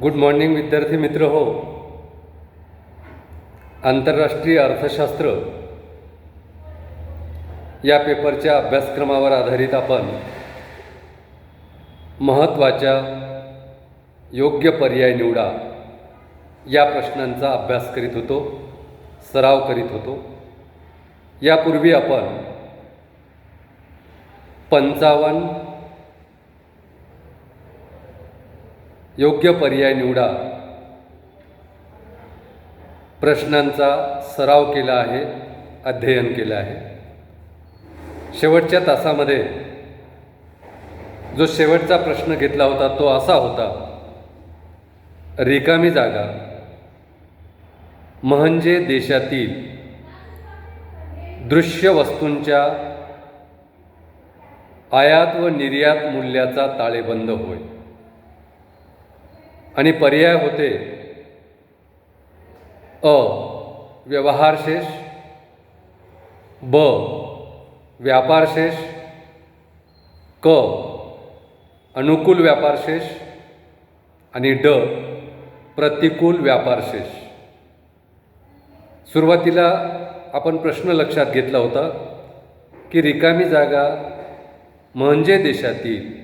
Good morning विद्यार्थी मित्र हो. आंतरराष्ट्रीय अर्थशास्त्र या पेपरच्या अभ्यासक्रमावर आधारित आपण महत्त्वाच्या योग्य पर्याय निवडा या प्रश्नांचा अभ्यास करीत होतो सराव करीत होतो. यापूर्वी आपण पंचावन्न योग्य पर्याय निवडा. प्रश्नांचा सराव केला आहे अध्ययन केलं आहे. शेवटच्या तासामध्ये जो शेवटचा प्रश्न घेतला होता तो असा होता रिकामी जागा म्हणजे देशातील दृश्य वस्तूंच्या आयात व निर्यात मूल्याचा ताळेबंद होय. आणि पर्याय होते. अ. व्यवहारशेष ब. व्यापारशेष क. अनुकूल व्यापारशेष आणि ड. प्रतिकूल व्यापारशेष सुरुवातीला आपण प्रश्न लक्षात घेतला होता की रिकामी जागा म्हणजे देशातील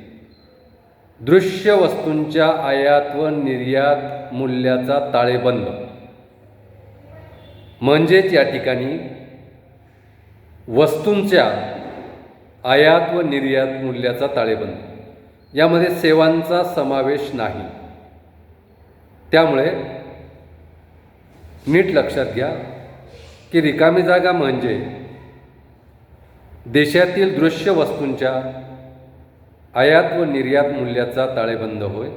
दृश्य वस्तूंच्या आयात व निर्यात मूल्याचा ताळेबंद. म्हणजेच या ठिकाणी वस्तूंच्या आयात व निर्यात मूल्याचा ताळेबंद. यामध्ये सेवांचा समावेश नाही. त्यामुळे नीट लक्षात घ्या की रिकामी जागा म्हणजे देशातील दृश्य वस्तूंच्या आयात व निर्यात मूल्याचा ताळेबंद होय.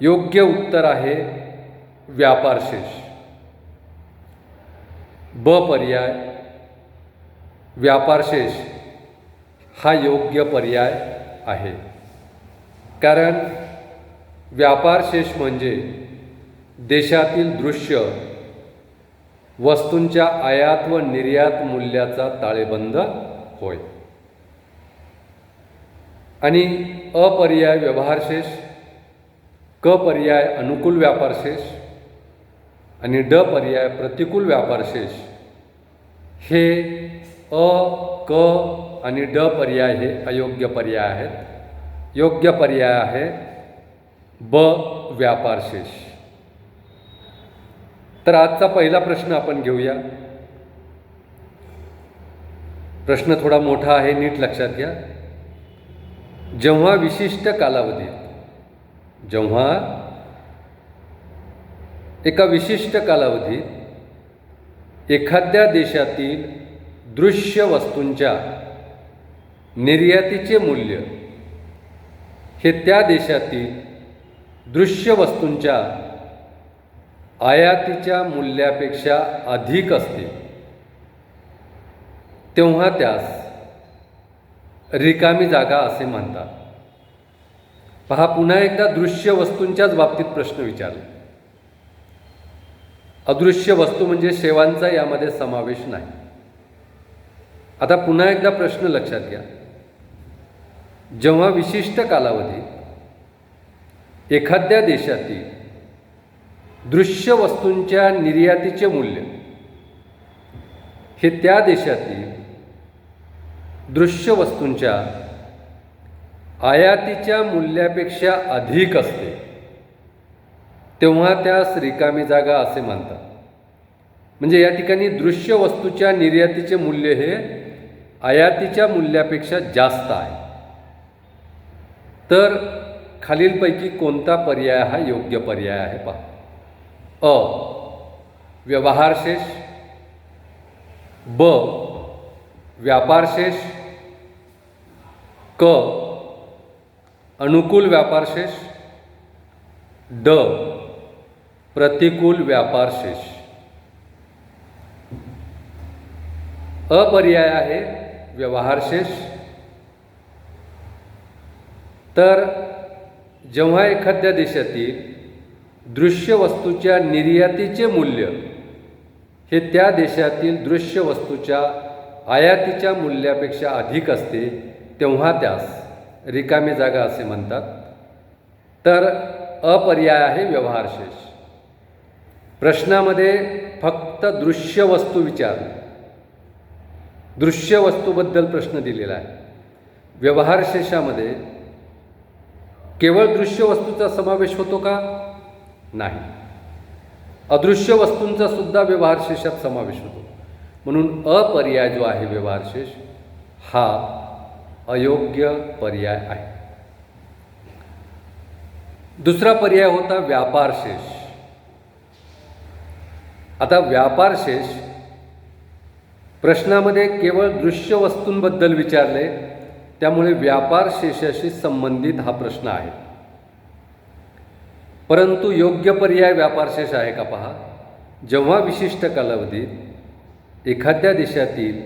योग्य उत्तर आहे व्यापारशेष ब पर्याय. व्यापारशेष हा योग्य पर्याय आहे. कारण व्यापारशेष म्हणजे देशातील दृश्य वस्तूंच्या आयात व निर्यात मूल्याचा ताळेबंद होय. आणि अपर्याय व्यवहारशेष क पर्याय अनुकूल व्यापारशेष आणि ड पर्याय प्रतिकूल व्यापारशेष हे अ क आणि ड पर्याय हे अयोग्य पर्याय आहेत. योग्य पर्याय आहे ब व्यापारशेष तर आजचा पहिला प्रश्न आपण घेऊया. प्रश्न थोडा मोठा आहे नीट लक्षात घ्या. जेव्हा विशिष्ट कालावधीत जेव्हा एका विशिष्ट कालावधीत एखाद्या देशातील दृश्य वस्तूंच्या निर्यातीचे मूल्य हे त्या देशातील दृश्य वस्तूंच्या आयातीच्या मूल्यापेक्षा अधिक असते तेव्हा त्यास रिकामी जागा असे म्हणतात. पहा पुन्हा एकदा दृश्य वस्तूंच्याच बाबतीत प्रश्न विचारला. अदृश्य वस्तू म्हणजे सेवांचा यामध्ये समावेश नाही. आता पुन्हा एकदा प्रश्न लक्षात घ्या. जेव्हा विशिष्ट कालावधीत एखाद्या देशातील दृश्य वस्तूंच्या निर्यातीचे मूल्य हे त्या देशातील दृश्य वस्तूंच्या आयातीच्या मूल्यापेक्षा अधिक असते. तेव्हा त्यास रिकामी जागा असे म्हणतात म्हणजे या ठिकाणी दृश्य वस्तूच्या निर्यातीचे मूल्य हे आयातीच्या मूल्यापेक्षा जास्त आहे. तर खालीलपैकी कोणता पर्याय हा योग्य पर्याय आहे पहा. अ. व्यवहारशेष. ब. व्यापारशेष क अनुकूल व्यापारशेष ड प्रतिकूल व्यापारशेष अपर्याय आहे व्यवहारशेष तर जेव्हा एखाद्या देशातील दृश्य वस्तूच्या निर्यातीचे मूल्य हे त्या देशातील दृश्य वस्तूच्या आयातीच्या मूल्यापेक्षा अधिक असते तेव्हा त्यास रिकामी जागा असे म्हणतात. तर अपर्याय आहे व्यवहारशेष. प्रश्नामध्ये फक्त दृश्य वस्तू विचारली दृश्य वस्तूबद्दल प्रश्न दिलेला आहे. व्यवहारशेषामध्ये केवळ दृश्य वस्तूचा समावेश होतो का? नाही. अदृश्य वस्तूंचा सुद्धा व्यवहारशेषात समावेश होतो. म्हणून अपर्याय जो आहे व्यवहारशेष हा अयोग्य पर्याय आहे. दुसरा पर्याय होता व्यापारशेष आता व्यापारशेष प्रश्नामध्ये केवळ दृश्य वस्तूंबद्दल विचारले त्यामुळे व्यापार शेषाशी संबंधित हा प्रश्न आहे. परंतु योग्य पर्याय व्यापारशेष आहे का पहा? जेव्हा विशिष्ट कालावधीत एखाद्या देशातील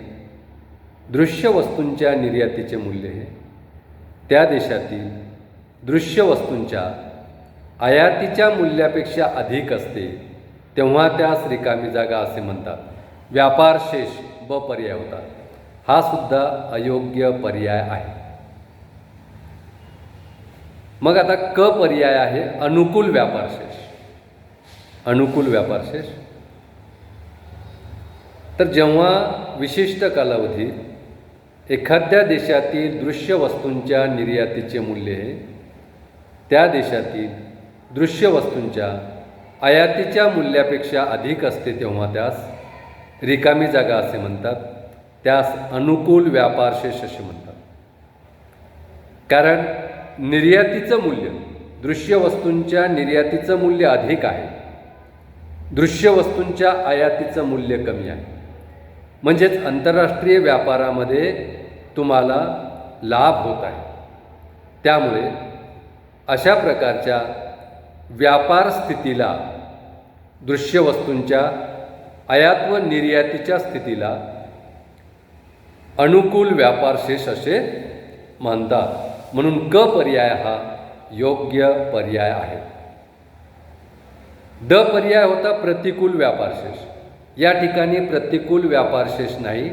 दृश्य वस्तूंच्या निर्यातीचे मूल्य हे त्या देशातील दृश्य वस्तूंच्या आयातीच्या मूल्यापेक्षा अधिक असते तेव्हा त्यास रिकामी जागा असे म्हणतात. व्यापार शेष ब पर्याय होता हा सुद्धा अयोग्य पर्याय आहे. मग आता क पर्याय आहे अनुकूल व्यापार शेष. अनुकूल व्यापार शेष. तर जेव्हा विशिष्ट कालावधीत एखाद्या देशातील दृश्य वस्तूंच्या निर्यातीचे मूल्य हे त्या देशातील दृश्य वस्तूंच्या आयातीच्या मूल्यापेक्षा अधिक असते तेव्हा त्यास रिकामी जागा असे म्हणतात. त्यास अनुकूल व्यापार शेष असे म्हणतात. कारण निर्यातीचं मूल्य दृश्य वस्तूंच्या निर्यातीचं मूल्य अधिक आहे. दृश्य वस्तूंच्या आयातीचं मूल्य कमी आहे. म्हणजेच आंतरराष्ट्रीय व्यापारामध्ये तुम्हाला लाभ होत आहे. त्यामुळे अशा प्रकारच्या व्यापार स्थितीला दृश्य वस्तूंच्या आयात व निर्यातीच्या स्थितीला अनुकूल व्यापार शेष असे म्हणतात म्हणून क पर्याय हा योग्य पर्याय आहे. ड पर्याय होता प्रतिकूल व्यापारशेष या ठिकाणी प्रतिकूल व्यापारशेष नाही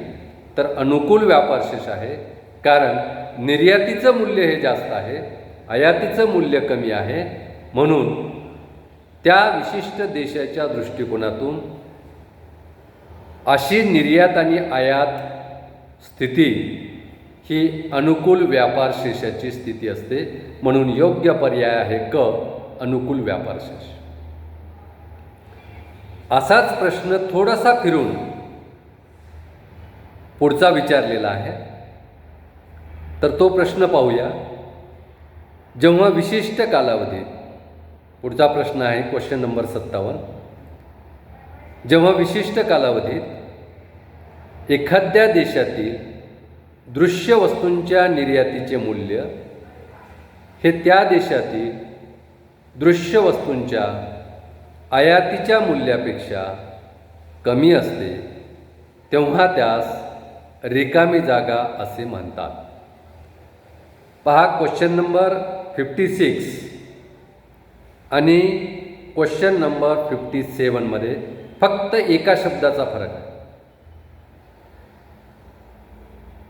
तर अनुकूल व्यापारशेष आहे कारण निर्यातीचं मूल्य हे जास्त आहे आयातीचं मूल्य कमी आहे. म्हणून त्या विशिष्ट देशाच्या दृष्टिकोनातून अशी निर्यात आणि आयात स्थिती ही अनुकूल व्यापार शेषाची स्थिती असते. म्हणून योग्य पर्याय आहे क अनुकूल व्यापार शेष. असाच प्रश्न थोडासा फिरून पुढचा विचारलेला आहे. तर तो प्रश्न पाहूया. जेव्हा विशिष्ट कालावधीत पुढचा प्रश्न आहे क्वेश्चन नंबर सत्तावन्न. जेव्हा विशिष्ट कालावधीत एखाद्या देशातील दृश्य वस्तूंच्या निर्यातीचे मूल्य हे त्या देशातील दृश्य वस्तूंच्या आयातीच्या मूल्यापेक्षा कमी असते तेव्हा त्यास रिकामी जागा असे म्हणतात. पहा क्वेश्चन नंबर फिफ्टी सिक्स आणि क्वेश्चन नंबर फिफ्टी सेवनमध्ये फक्त एका शब्दाचा फरक आहे.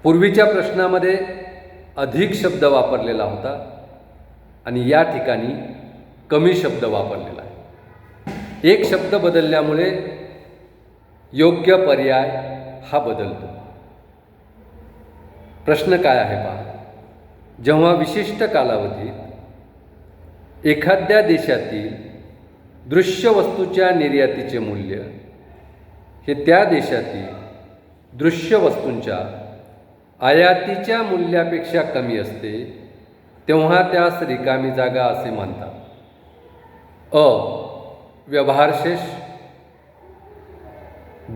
पूर्वीच्या प्रश्नामध्ये अधिक शब्द वापरलेला होता आणि या ठिकाणी कमी शब्द वापरलेला आहे. एक शब्द बदलल्यामुळे योग्य पर्याय हा बदलतो. प्रश्न काय आहे पहा. जेव्हा विशिष्ट कालावधीत एखाद्या देशातील दृश्य वस्तूच्या निर्यातीचे मूल्य हे त्या देशातील दृश्य वस्तूंच्या आयातीच्या मूल्यापेक्षा कमी असते तेव्हा त्यास रिकामी जागा असे मानतात अ. व्यवहारशेष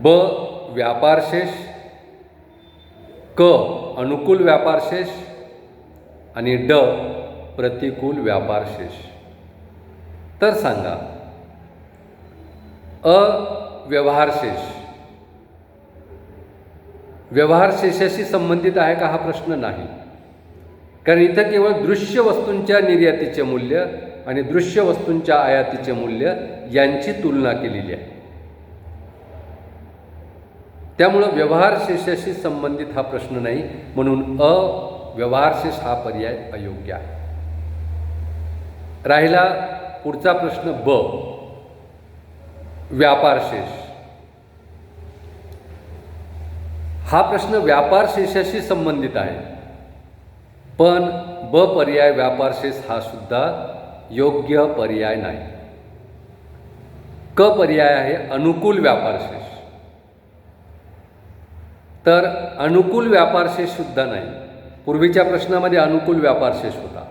ब व्यापारशेष क अनुकूल व्यापारशेष आणि ड प्रतिकूल व्यापारशेष. तर सांगा अ व्यवहारशेष व्यवहारशेषाशी संबंधित आहे का हा प्रश्न नाही? कारण इथं केवळ दृश्य वस्तूंच्या निर्यातीचे मूल्य आणि दृश्य वस्तूंच्या आयातीचे मूल्य यांची तुलना केलेली आहे. त्यामुळं व्यवहारशेषाशी संबंधित हा प्रश्न नाही म्हणून अ व्यवहारशेष हा पर्याय अयोग्य आहे. राहिला पुढचा प्रश्न ब व्यापारशेष हा प्रश्न व्यापारशेषाशी संबंधित आहे पण ब पर्याय व्यापारशेष हा सुद्धा योग्य पर्याय नाही. क पर्याय आहे अनुकूल व्यापारशेष तर अनुकूल व्यापारशेषसुद्धा नाही. पूर्वीच्या प्रश्नामध्ये अनुकूल व्यापारशेष होता.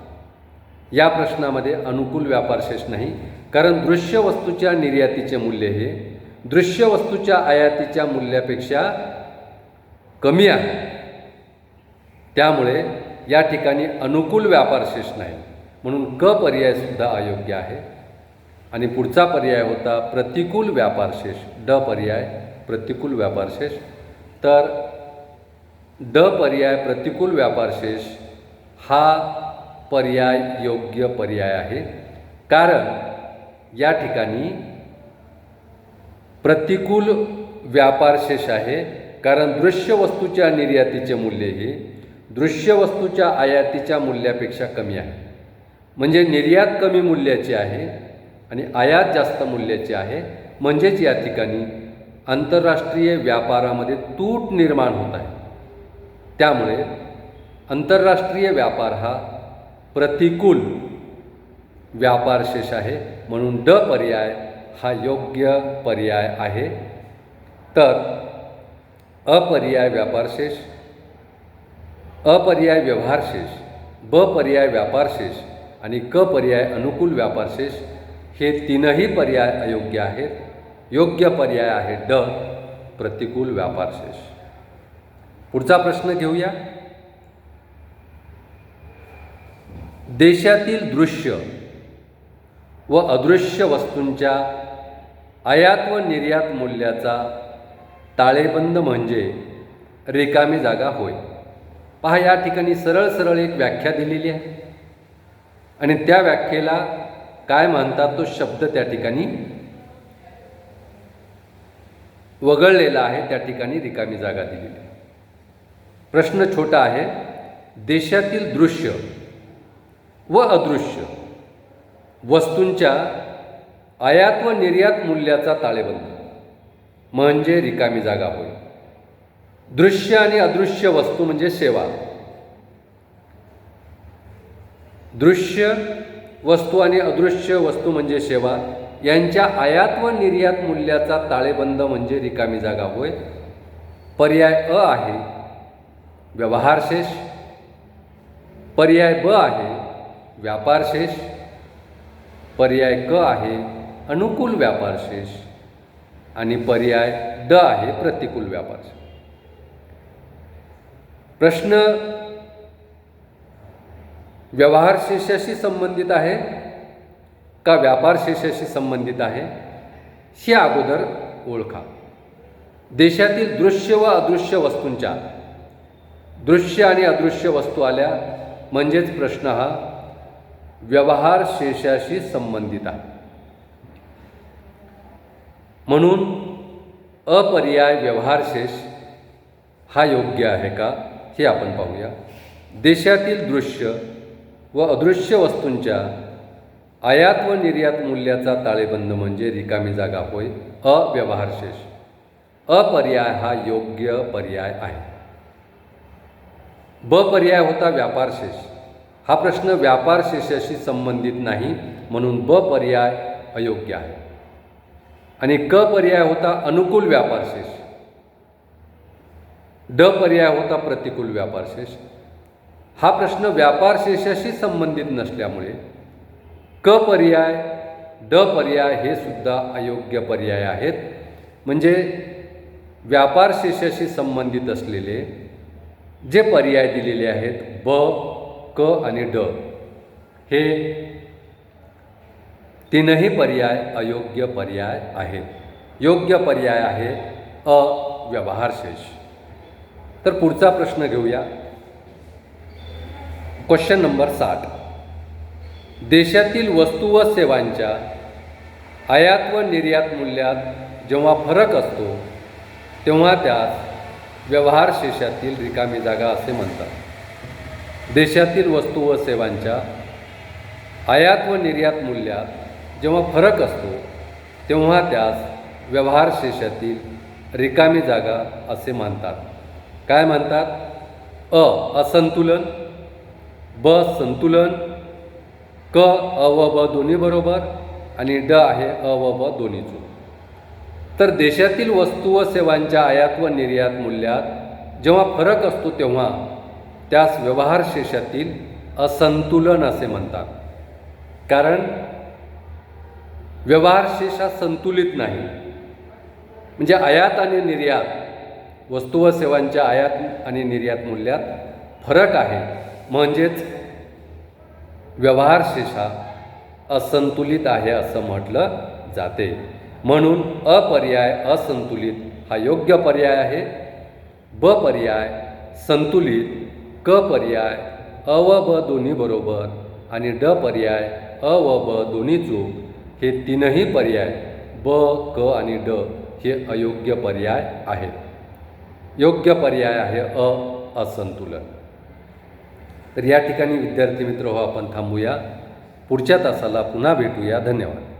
या प्रश्नामध्ये अनुकूल व्यापारशेष नाही. कारण दृश्य वस्तूच्या निर्यातीचे मूल्य हे दृश्य वस्तूच्या आयातीच्या मूल्यापेक्षा कमी आहे. त्यामुळे या ठिकाणी अनुकूल व्यापारशेष नाही. म्हणून क पर्यायसुद्धा अयोग्य आहे. आणि पुढचा पर्याय होता प्रतिकूल व्यापारशेष ड पर्याय प्रतिकूल व्यापारशेष तर ड पर्याय प्रतिकूल व्यापारशेष हा पर्याय योग्य पर्याय आहे. कारण या ठिकाणी प्रतिकूल व्यापारशेष आहे. कारण दृश्य वस्तूच्या निर्यातीचे मूल्य हे दृश्य वस्तूच्या आयातीच्या मूल्यापेक्षा कमी आहे. म्हणजे निर्यात कमी मूल्याची आहे आणि आयात जास्त मूल्याची आहे. म्हणजेच या ठिकाणी आंतरराष्ट्रीय व्यापारामध्ये तूट निर्माण होत आहे. त्यामुळे आंतरराष्ट्रीय व्यापार हा प्रतिकूल व्यापारशेष आहे. म्हणून ड पर्याय हा योग्य पर्याय आहे. तर अपर्याय व्यापारशेष अपर्याय व्यवहारशेष ब पर्याय व्यापारशेष आणि क पर्याय अनुकूल व्यापारशेष हे तीनही पर्याय अयोग्य आहेत. योग्य पर्याय आहे ड प्रतिकूल व्यापारशेष पुढचा प्रश्न घेऊया. देशातील दृश्य व अदृश्य वस्तूंच्या आयात व निर्यात मूल्याचा ताळेबंद म्हणजे रिकामी जागा होय. पहा या ठिकाणी सरळ सरळ एक व्याख्या दिलेली आहे. आणि त्या व्याख्येला काय म्हणतात तो शब्द त्या ठिकाणी वगळलेला आहे त्या ठिकाणी रिकामी जागा दिलेली प्रश्न छोटा आहे देशातील दृश्य व अदृश्य वस्तूंच्या आयात व निर्यात मूल्याचा ताळेबंद म्हणजे रिकामी जागा होय. दृश्य आणि अदृश्य वस्तू म्हणजे सेवा. दृश्य वस्तू आणि अदृश्य वस्तू म्हणजे सेवा. यांच्या आयात व निर्यात मूल्याचा ताळेबंद म्हणजे रिकामी जागा होय. पर्याय अ आहे. व्यवहारशेष पर्याय ब आहे. व्यापारशेष पर्याय क आहे. अनुकूल व्यापारशेष आणि पर्याय ड आहे प्रतिकूल व्यापारशेष प्रश्न व्यवहारशेषाशी संबंधित आहे का व्यापारशेषाशी संबंधित आहे हे अगोदर ओळखा. देशातील दृश्य व अदृश्य वस्तूंच्या दृश्य आणि अदृश्य वस्तू आल्या म्हणजेच प्रश्न हा व्यवहार शेषाशी संबंधित आहे. म्हणून अपर्याय व्यवहारशेष हा योग्य आहे का हे आपण पाहूया. देशातील दृश्य व अदृश्य वस्तूंच्या आयात व निर्यात मूल्याचा ताळेबंद म्हणजे रिकामी जागा होय अव्यवहारशेष अपर्याय हा योग्य पर्याय आहे. ब पर्याय होता व्यापारशेष हा प्रश्न व्यापारशेषाशी संबंधित नाही म्हणून ब पर्याय अयोग्य आहे. आणि क पर्याय होता अनुकूल व्यापारशेष ड पर्याय होता प्रतिकूल व्यापारशेष हा प्रश्न व्यापारशेषाशी संबंधित नसल्यामुळे क पर्याय ड पर्याय हे सुद्धा अयोग्य पर्याय आहेत. म्हणजे व्यापारशेषाशी संबंधित असलेले जे पर्याय दिलेले आहेत ब क आणि ड हे तीनही पर्याय अयोग्य पर्याय आहेत. योग्य पर्याय आहे अ व्यवहारशेष तर पुढचा प्रश्न घेऊया. क्वेश्चन नंबर साठ. देशातील वस्तू व सेवांच्या आयात व निर्यात मूल्यात जेव्हा फरक असतो तेव्हा त्यास व्यवहार शेषातील रिकामी जागा असे म्हणतात. देशातील वस्तू व सेवांच्या आयात व निर्यात मूल्यात जेव्हा फरक असतो तेव्हा त्यास व्यवहार शेषातील रिकामी जागा असे मानतात काय म्हणतात? अ. असंतुलन ब संतुलन क अ व ब दोन्ही बरोबर आणि ड आहे अ व ब दोन्ही चूक तर देशातील वस्तू व सेवांच्या आयात व निर्यात मूल्यात जेव्हा फरक असतो तेव्हा त्यास व्यवहार शेषातील असंतुलन असे म्हणतात. कारण व्यवहार शेष हा संतुलित नाही. म्हणजे आयात आणि निर्यात वस्तू व सेवांच्या आयात आणि निर्यात मूल्यात फरक आहे. म्हणजेच व्यवहारशिषा असंतुलित आहे असं म्हटलं जाते. म्हणून अपर्याय असंतुलित हा योग्य पर्याय आहे. ब पर्याय संतुलित क पर्याय अ व ब दोन्ही बरोबर आणि ड पर्याय अ व ब दोन्ही चूक हे तीनही पर्याय ब क आणि ड हे अयोग्य पर्याय आहेत. योग्य पर्याय आहे अ असंतुलन. तर या ठिकाणी विद्यार्थी मित्र हो आपण थांबूया. पुढच्या तासाला पुन्हा भेटूया. धन्यवाद.